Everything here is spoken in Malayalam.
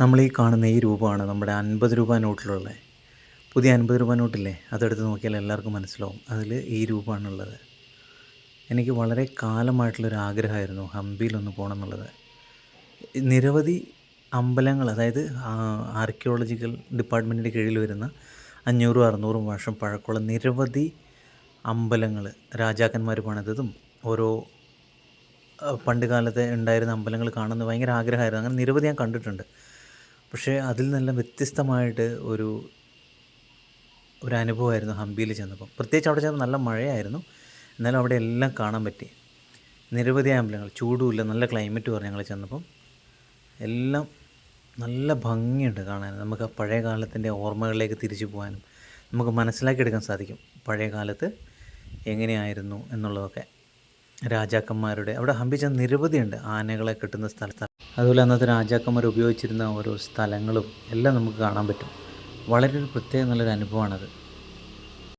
നമ്മൾ ഈ കാണുന്ന ഈ രൂപമാണ് നമ്മുടെ അൻപത് രൂപ നോട്ടിലുള്ളത്. പുതിയ അൻപത് രൂപ നോട്ടില്ലേ? അതെടുത്ത് നോക്കിയാൽ എല്ലാവർക്കും മനസ്സിലാവും. അതിൽ ഈ രൂപമാണുള്ളത്. എനിക്ക് വളരെ കാലമായിട്ടുള്ളൊരു ആഗ്രഹമായിരുന്നു ഹംപിയിലൊന്ന് പോകണം എന്നുള്ളത് നിരവധി അമ്പലങ്ങൾ അതായത് ആർക്കിയോളജിക്കൽ ഡിപ്പാർട്ട്മെന്റിന്റെ കീഴിൽ വരുന്ന അഞ്ഞൂറും അറുന്നൂറും വർഷം പഴക്കമുള്ള നിരവധി അമ്പലങ്ങൾ രാജാക്കന്മാർ പണിതതും ഓരോ പണ്ട് കാലത്തെ ഉണ്ടായിരുന്ന അമ്പലങ്ങൾ കാണുന്നത് ഭയങ്കര ആഗ്രഹമായിരുന്നു. അങ്ങനെ നിരവധി ഞാൻ കണ്ടിട്ടുണ്ട്. പക്ഷേ അതിൽ നിന്നെല്ലാം വ്യത്യസ്തമായിട്ട് ഒരു ഒരു അനുഭവമായിരുന്നു ഹംപിയിൽ ചെന്നപ്പോൾ പ്രത്യേകിച്ച് അവിടെ ചെന്നപ്പോൾ നല്ല മഴയായിരുന്നു. എന്നാലും അവിടെ എല്ലാം കാണാൻ പറ്റി. നിരവധി അമ്പലങ്ങൾ ചൂടുമില്ല നല്ല ക്ലൈമറ്റ് പറഞ്ഞു ഞങ്ങൾ ചെന്നപ്പം. എല്ലാം നല്ല ഭംഗിയുണ്ട് കാണാൻ. നമുക്ക് ആ പഴയ കാലത്തിന്റെ ഓർമ്മകളിലേക്ക് തിരിച്ചു പോകാനും നമുക്ക് മനസ്സിലാക്കിയെടുക്കാൻ സാധിക്കും പഴയ കാലത്ത് എങ്ങനെയായിരുന്നു എന്നുള്ളതൊക്കെ. രാജാക്കന്മാരുടെ. അവിടെ ഹംപി ചെന്ന് നിരവധിയുണ്ട് ആനകളെ കെട്ടുന്ന സ്ഥലത്ത്. അതുപോലെ അന്നത്തെ രാജാക്കന്മാർ ഉപയോഗിച്ചിരുന്ന ഓരോ സ്ഥലങ്ങളും എല്ലാം നമുക്ക് കാണാൻ പറ്റും. വളരെ ഒരു പ്രത്യേക നല്ലൊരു അനുഭവമാണത്.